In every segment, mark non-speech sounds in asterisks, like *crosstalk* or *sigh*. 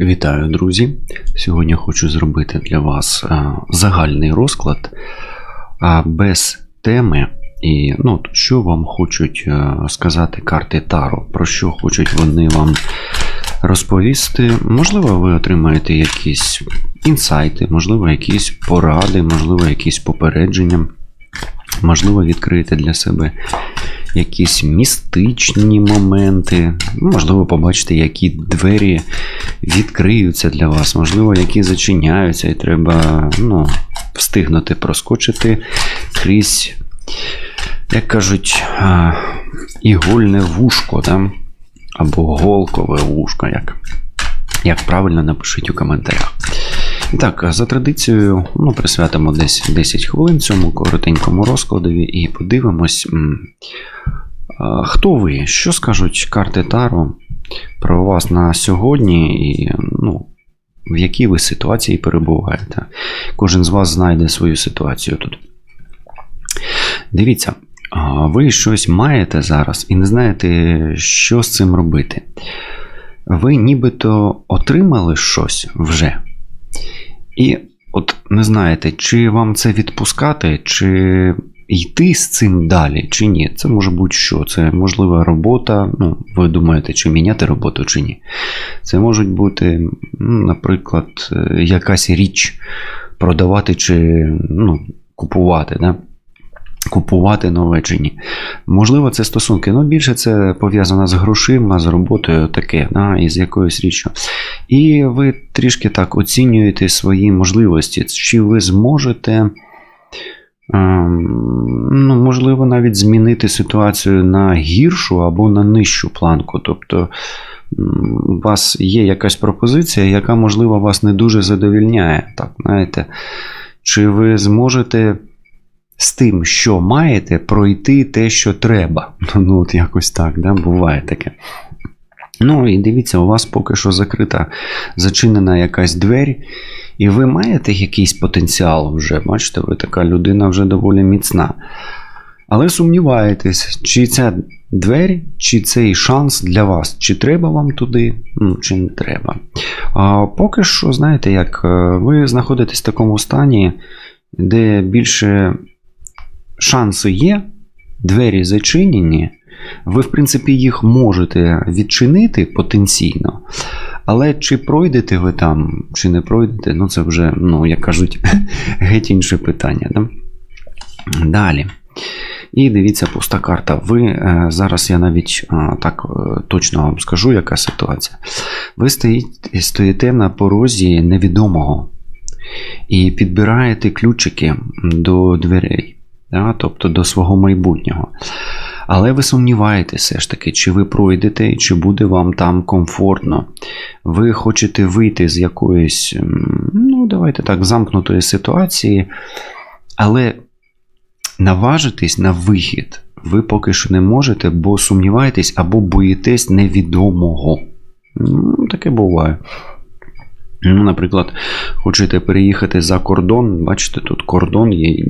Вітаю, друзі! Сьогодні хочу зробити для вас е, загальний розклад без теми. І ну, що вам хочуть е, сказати карти Таро, про що хочуть вони вам розповісти. Можливо, ви отримаєте якісь інсайти, можливо, якісь поради, можливо, якісь попередження. Можливо, відкриєте для себе якісь містичні моменти. Можливо, побачите, які двері відкриються для вас, можливо, які зачиняються, і треба ну, встигнути проскочити крізь, як кажуть, ігольне вушко, да? або голкове вушко, як, як правильно напишіть у коментарях. Так, за традицією, ну, присвятимо десь 10 хвилин цьому коротенькому розкладові і подивимось, хто ви, що скажуть карти Таро про вас на сьогодні, і ну, в якій ви ситуації перебуваєте. Кожен з вас знайде свою ситуацію тут. Дивіться, ви щось маєте зараз і не знаєте, що з цим робити. Ви нібито отримали щось вже. І от не знаєте, чи вам це відпускати, чи йти з цим далі, чи ні. Це може бути що? Це можлива робота. Ну, ви думаєте, чи міняти роботу, чи ні. Це можуть бути, ну, наприклад, е, якась річ продавати чи ну, купувати. Да? Купувати нове чи ні. Можливо, це стосунки. Ну, більше це пов'язано з грошима, з роботою, таке, да, і з якоюсь річчю. І ви трішки так оцінюєте свої можливості, чи ви зможете, ем, ну, можливо, навіть змінити ситуацію на гіршу або на нижчу планку. Тобто у вас є якась пропозиція, яка, можливо, вас не дуже задовільняє. Так, знаєте, Чи ви зможете з тим, що маєте, пройти те, що треба. *laughs* Ну, от якось так, да, буває таке. Ну і дивіться, у вас поки що закрита, зачинена якась двері, і ви маєте якийсь потенціал вже. Бачите, ви така людина вже доволі міцна. Але сумніваєтесь, чи ця двері, чи цей шанс для вас, чи треба вам туди, ну, чи не треба. А поки що, знаєте, як е, ви знаходитесь в такому стані, де більше шанси є, двері зачинені, ви, в принципі, їх можете відчинити потенційно. Але чи пройдете ви там, чи не пройдете, ну це вже, ну, як кажуть, *laughs* геть інше питання. Да? Далі. І дивіться, пуста карта. Ви е, зараз я навіть е, так е, точно вам скажу, яка ситуація. Ви стоїть, стоїте на порозі невідомого і підбираєте ключики до дверей, да, тобто до свого майбутнього. Але ви сумніваєтеся ж таки, чи ви пройдете, чи буде вам там комфортно. Ви хочете вийти з якоїсь, ну, давайте так, замкнутої ситуації, але наважитись на вихід ви поки що не можете, бо сумніваєтесь або боїтесь невідомого. Ну, Таке буває. Ну, Наприклад, хочете переїхати за кордон, бачите, тут кордон є.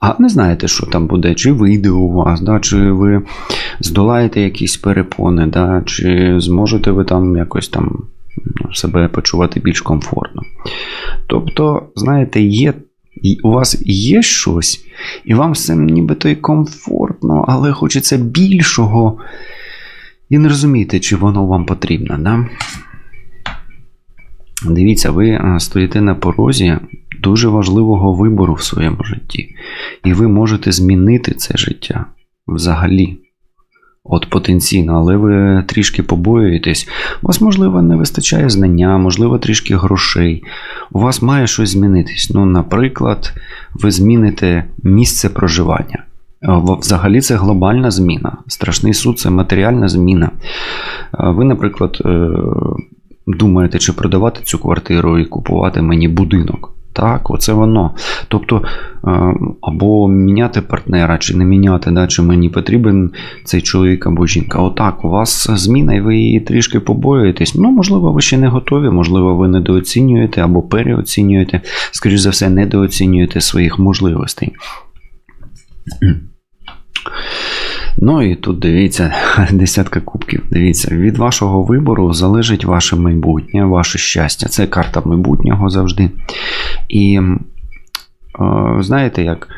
А не знаєте, що там буде, чи вийде у вас, да, чи ви здолаєте якісь перепони, да, чи зможете ви там якось там ну, себе почувати більш комфортно. Тобто, знаєте, є, у вас є щось, і вам все нібито і комфортно, але хочеться більшого. І не розумієте, чи воно вам потрібно. Да? Дивіться, ви е, стоїте на порозі дуже важливого вибору в своєму житті. І ви можете змінити це життя взагалі. От потенційно, але ви трішки побоюєтесь. У вас, можливо, не вистачає знання, можливо, трішки грошей. У вас має щось змінитись. Ну, наприклад, ви зміните місце проживання. Е, Взагалі це глобальна зміна. Страшний суд це матеріальна зміна. Е, Ви, наприклад, думаєте, чи продавати цю квартиру і купувати мені будинок. Так, оце воно. Тобто, е, або міняти партнера, чи не міняти, да, чи мені потрібен цей чоловік або жінка. Отак, у вас зміна, і ви її трішки побоюєтесь. Ну, можливо, ви ще не готові, можливо, ви недооцінюєте або переоцінюєте, скоріш за все, недооцінюєте своїх можливостей. Ну і тут дивіться, *laughs* десятка кубків. Дивіться, від вашого вибору залежить ваше майбутнє, ваше щастя. Це карта майбутнього завжди. І е, знаєте як?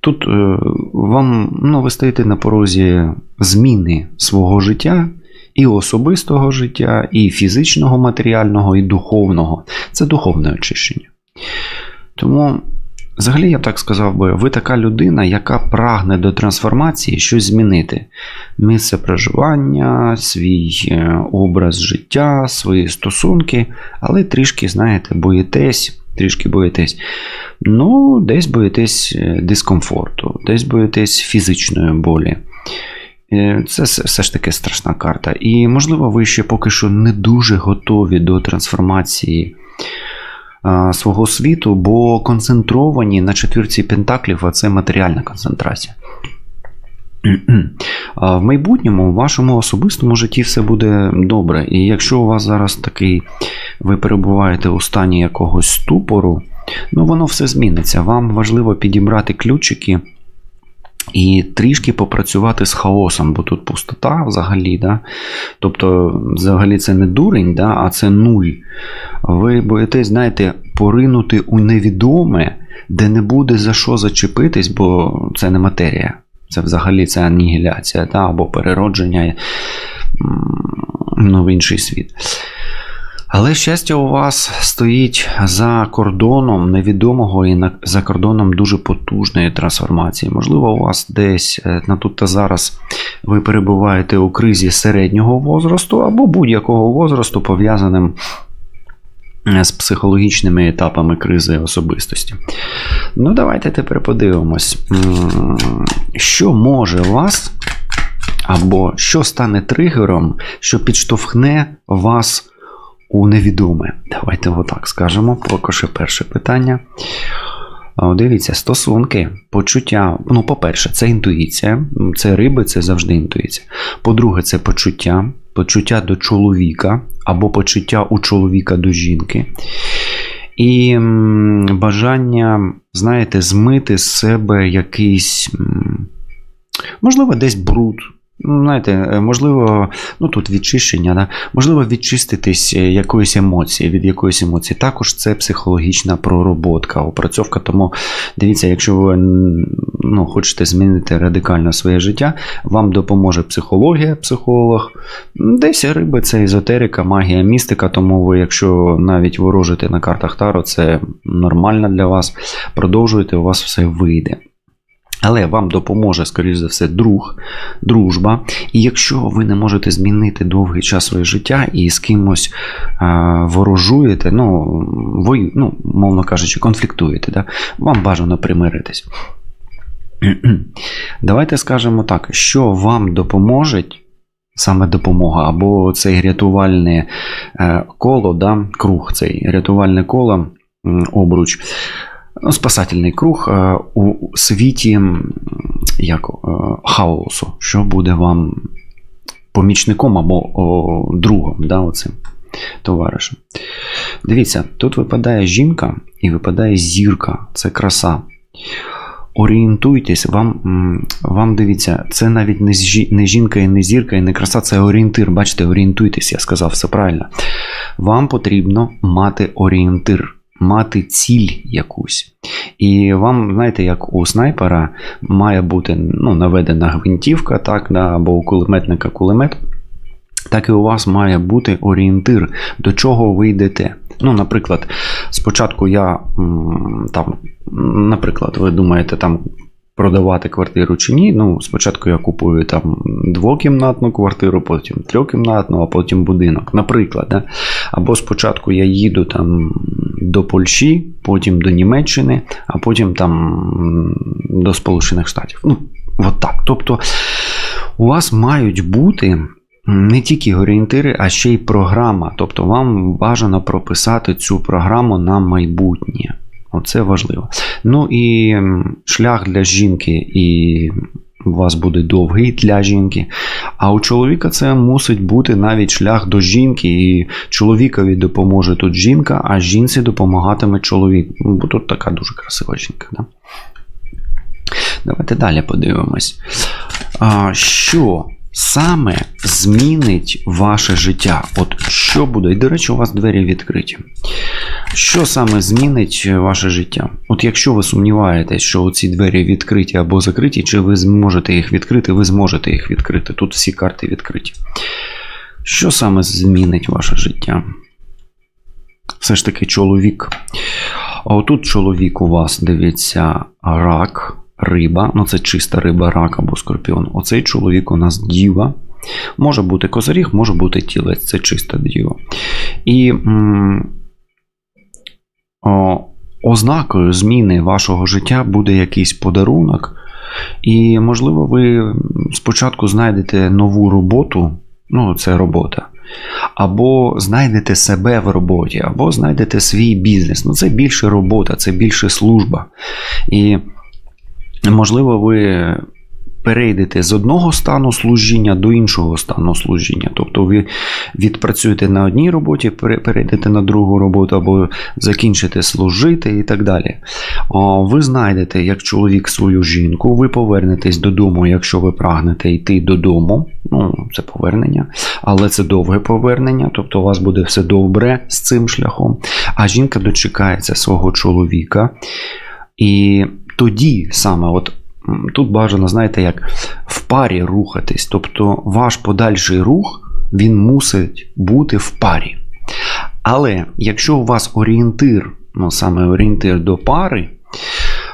Тут е, вам ну, ви стоїте на порозі зміни свого життя, і особистого життя, і фізичного, матеріального, і духовного. Це духовне очищення. Тому, взагалі, я б так сказав би, ви така людина, яка прагне до трансформації щось змінити. Місце проживання, свій е, образ життя, свої стосунки, але трішки, знаєте, боїтесь. Трішки боїтесь. Ну, десь боїтесь е, дискомфорту, десь боїтесь фізичної болі. Е, Це все ж таки страшна карта. І, можливо, ви ще поки що не дуже готові до трансформації свого світу, бо концентровані на четвірці пентаклів, а це матеріальна концентрація. В майбутньому у вашому особистому житті все буде добре. І якщо у вас зараз такий, ви перебуваєте у стані якогось ступору, ну воно все зміниться. Вам важливо підібрати ключики і трішки попрацювати з хаосом, бо тут пустота взагалі. Да? Тобто, взагалі, це не дурень, да? а це нуль. Ви боїтесь, знаєте, поринути у невідоме, де не буде за що зачепитись, бо це не матерія. Це взагалі це анігіляція да? або переродження ну, в інший світ. Але щастя у вас стоїть за кордоном невідомого і за кордоном дуже потужної трансформації. Можливо, у вас десь е, на тут та зараз ви перебуваєте у кризі середнього возрасту або будь-якого возрасту, пов'язаним е, з психологічними етапами кризи особистості. Ну, давайте тепер подивимось, що може вас або що стане тригером, що підштовхне вас у невідоме. Давайте отак скажемо. Поки що перше питання. Дивіться, стосунки, почуття. Ну, по-перше, це інтуїція. Це риби, це завжди інтуїція. По-друге, це почуття, почуття до чоловіка або почуття у чоловіка до жінки. І бажання, знаєте, змити з себе якийсь, можливо, десь бруд. Ну, Знаєте, е, можливо, ну тут відчищення, да? можливо, відчиститись е, якоїсь емоції, від якоїсь емоції. Також це психологічна пророботка, опрацьовка. Тому дивіться, якщо ви ну, хочете змінити радикально своє життя, вам допоможе психологія, психолог. Десь риби це езотерика, магія, містика. Тому ви, якщо навіть ворожите на картах Таро, це нормально для вас. Продовжуйте, у вас все вийде. Але вам допоможе, скоріш за все, друг, дружба. І якщо ви не можете змінити довгий час своє життя і з кимось а, ворожуєте, ну, вою, ну, мовно кажучи, конфліктуєте, да? вам бажано примиритись. *clears throat* Давайте скажемо так, що вам допоможе саме допомога, або цей рятувальне е, коло, да, круг, цей рятувальне коло, обруч. Ну, спасательний круг е, у світі як, е, хаосу, що буде вам помічником або другом, да, оцим товаришем. Дивіться, тут випадає жінка і випадає зірка, це краса. Орієнтуйтесь, вам, вам дивіться, це навіть не жінка і не зірка, і не краса, це орієнтир. Бачите, орієнтуйтесь, я сказав все правильно. Вам потрібно мати орієнтир, мати ціль якусь. І вам, знаєте, як у снайпера має бути ну, наведена гвинтівка, так, да, або у кулеметника кулемет. Так і у вас має бути орієнтир, до чого ви йдете. Ну, наприклад, спочатку я там, наприклад, ви думаєте там продавати квартиру чи ні. Ну, спочатку я купую там двокімнатну квартиру, потім трьохкімнатну, а потім будинок. Наприклад, да? або спочатку я їду там до Польщі, потім до Німеччини, а потім там до Сполучених Штатів. Ну, от так. Тобто у вас мають бути не тільки орієнтири, а ще й програма. Тобто вам бажано прописати цю програму на майбутнє. Оце важливо. Ну і шлях для жінки і у вас буде довгий для жінки. А у чоловіка це мусить бути навіть шлях до жінки, і чоловікові допоможе тут жінка, а жінці допомагатиме чоловік. Ну, Бо тут така дуже красива жінка. Да? Давайте далі подивимось. а, що саме змінить ваше життя? От що буде? І, до речі, у вас двері відкриті. Що саме змінить ваше життя? От якщо ви сумніваєтесь, що ці двері відкриті або закриті, чи ви зможете їх відкрити, ви зможете їх відкрити. Тут всі карти відкриті. Що саме змінить ваше життя? Все ж таки чоловік. А отут чоловік у вас дивиться рак, риба, ну це чиста риба, рак або скорпіон. Оцей чоловік у нас діва. Може бути козиріг, може бути тілець, це чиста діва. І м, ознакою зміни вашого життя буде якийсь подарунок. І, можливо, ви спочатку знайдете нову роботу, ну, це робота. Або знайдете себе в роботі, або знайдете свій бізнес. Ну, це більше робота, це більше служба. І, можливо, ви перейдете з одного стану служіння до іншого стану служіння. Тобто ви відпрацюєте на одній роботі, перейдете на другу роботу, або закінчите служити і так далі. Ви знайдете як чоловік свою жінку, ви повернетесь додому, якщо ви прагнете йти додому. Ну, це повернення, але це довге повернення, тобто у вас буде все добре з цим шляхом. А жінка дочекається свого чоловіка. І тоді саме, от тут бажано, знаєте, як в парі рухатись. Тобто ваш подальший рух він мусить бути в парі. Але якщо у вас орієнтир, ну саме орієнтир до пари,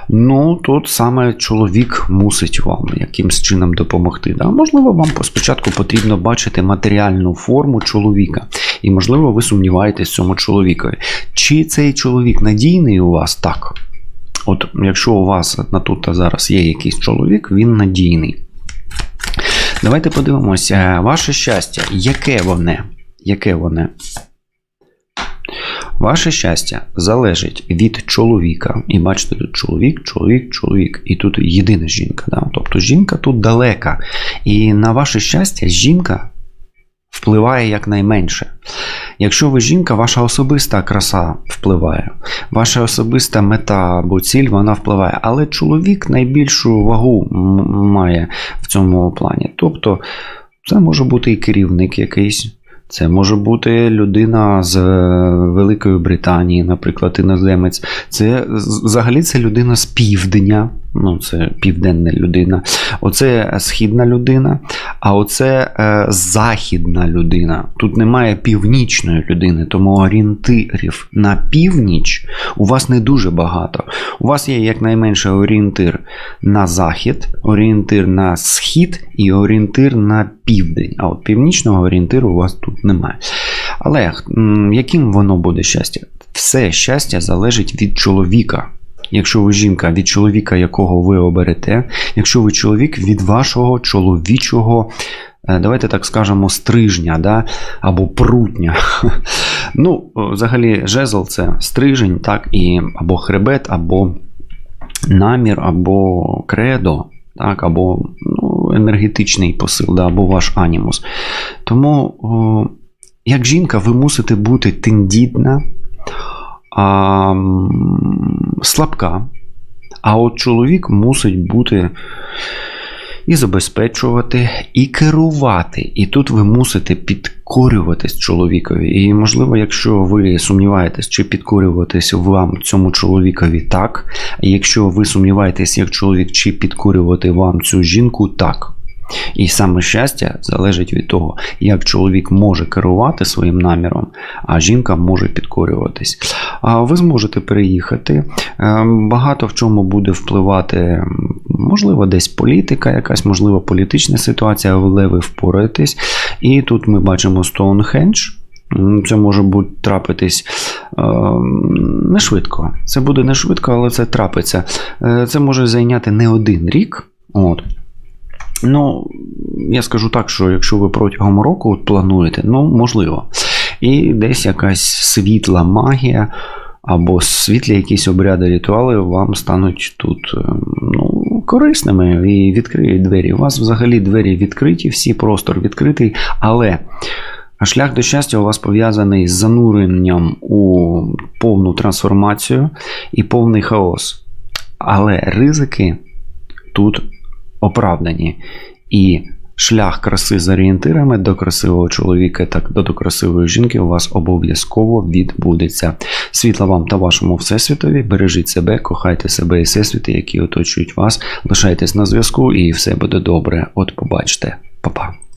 ну тут саме чоловік мусить вам якимсь чином допомогти. Да? Можливо, вам спочатку потрібно бачити матеріальну форму чоловіка. І, можливо, ви сумніваєтесь цьому чоловікові. Чи цей чоловік надійний у вас? Так. От якщо у вас на тут та зараз є якийсь чоловік, він надійний. Давайте подивимося, ваше щастя, яке воне? Яке воне? Ваше щастя залежить від чоловіка. І бачите, тут чоловік, чоловік, чоловік. І тут єдина жінка. Да? Тобто жінка тут далека. І на ваше щастя жінка впливає якнайменше. Якщо ви жінка, ваша особиста краса впливає, ваша особиста мета або ціль вона впливає. Але чоловік найбільшу вагу має в цьому плані. Тобто, це може бути і керівник якийсь. Це може бути людина з е, Великої Британії, наприклад, іноземець. Це взагалі це людина з півдня. Ну, це південна людина. Оце східна людина, а оце е, західна людина. Тут немає північної людини, тому орієнтирів на північ у вас не дуже багато. У вас є якнайменше орієнтир на захід, орієнтир на схід і орієнтир на південь. А от північного орієнтиру у вас тут немає. Але яким воно буде щастя? Все щастя залежить від чоловіка. Якщо ви жінка від чоловіка, якого ви оберете, якщо ви чоловік від вашого чоловічого, е, давайте так скажемо, стрижня да? або прутня. *laughs* Ну, взагалі, жезл це стрижень, так, і або хребет, або намір, або кредо, так, або ну, енергетичний посил, да, або ваш анімус. Тому, як жінка, ви мусите бути тендітна, а, слабка. А от чоловік мусить бути і забезпечувати, і керувати. І тут ви мусите підкорюватись чоловікові. І, можливо, якщо ви сумніваєтесь, чи підкорюватись вам цьому чоловікові так. Якщо ви сумніваєтесь, як чоловік, чи підкорювати вам цю жінку, так. І саме щастя залежить від того, як чоловік може керувати своїм наміром, а жінка може підкорюватись. А ви зможете переїхати. Е, Багато в чому буде впливати, можливо, десь політика, якась, можливо, політична ситуація, але ви впораєтесь. І тут ми бачимо Стоунхендж. Це може бути трапитись е, не швидко. Це буде не швидко, але це трапиться. Е, Це може зайняти не один рік. От. Ну, я скажу так, що якщо ви протягом року от плануєте, ну, можливо. І десь якась світла магія або світлі якісь обряди, ритуали вам стануть тут е, ну, корисними і відкриють двері. У вас взагалі двері відкриті, всі простор відкритий, але. Шлях до щастя у вас пов'язаний з зануренням у повну трансформацію і повний хаос. Але ризики тут оправдані. І шлях краси з орієнтирами до красивого чоловіка та до, красивої жінки у вас обов'язково відбудеться. Світла вам та вашому всесвітові. Бережіть себе, кохайте себе і всесвіти, які оточують вас. Лишайтесь на зв'язку, і все буде добре. От побачите. Па-па.